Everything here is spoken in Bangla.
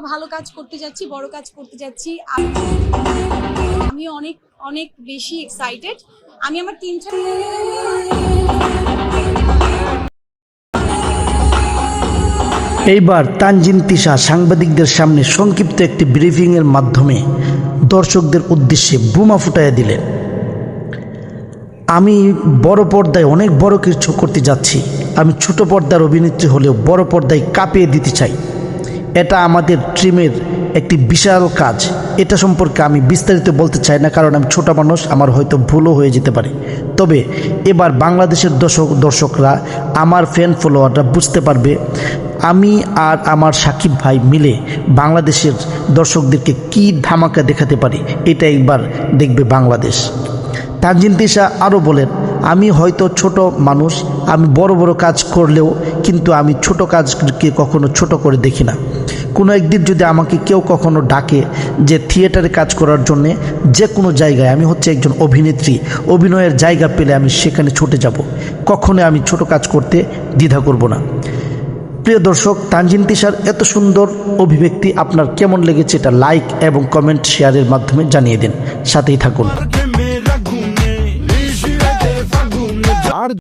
ভালো কাজ করতে যাচ্ছি, বড় কাজ করতে যাচ্ছি, আম- অনেক অনেক বেশি এক্সাইটেড আমি আমার তিনটা এইবার তানজিন তিশা সাংবাদিকদের সামনে সংক্ষিপ্ত একটি ব্রিফিংয়ের মাধ্যমে দর্শকদের উদ্দেশ্যে বোমা ফুটাইয়া দিলেন। আমি বড় পর্দায় অনেক বড় কিছু করতে যাচ্ছি। আমি ছোট পর্দার অভিনেত্রী হলেও বড় পর্দায় কাঁপিয়ে দিতে চাই। এটা আমাদের ট্রিমের একটি বিশাল কাজ। এটা সম্পর্কে আমি বিস্তারিত বলতে চাই না, কারণ আমি ছোট মানুষ, আমার হয়তো ভুলও হয়ে যেতে পারে। তবে এবার বাংলাদেশের দর্শক, দর্শকরা, আমার ফ্যান ফলোয়াররা বুঝতে পারবে, আমি আর আমার সাকিব ভাই মিলে বাংলাদেশের দর্শকদেরকে কী ধামাকা দেখাতে পারি, এটা একবার দেখবে বাংলাদেশ। তানজিন তিশা আরও বলেন আমি হয়তো ছোট মানুষ, আমি বড় বড় কাজ করলেও কিন্তু আমি ছোট কাজকে কখনো ছোট করে দেখি না। কোনো একদিন যদি আমাকে কেউ কখনো ডাকে যে থিয়েটারে কাজ করার জন্যে যে কোনো জায়গায়, আমি হচ্ছে একজন অভিনেত্রী, অভিনয়ের জায়গা পেলে আমি সেখানে ছুটে যাব। কখনো আমি ছোট কাজ করতে দ্বিধা করব না। প্রিয় দর্শক, তানজিন তিশার এত সুন্দর অভিব্যক্তি আপনার কেমন লেগেছে এটা লাইক এবং কমেন্ট শেয়ারের মাধ্যমে জানিয়ে দিন। সাথেই থাকুন।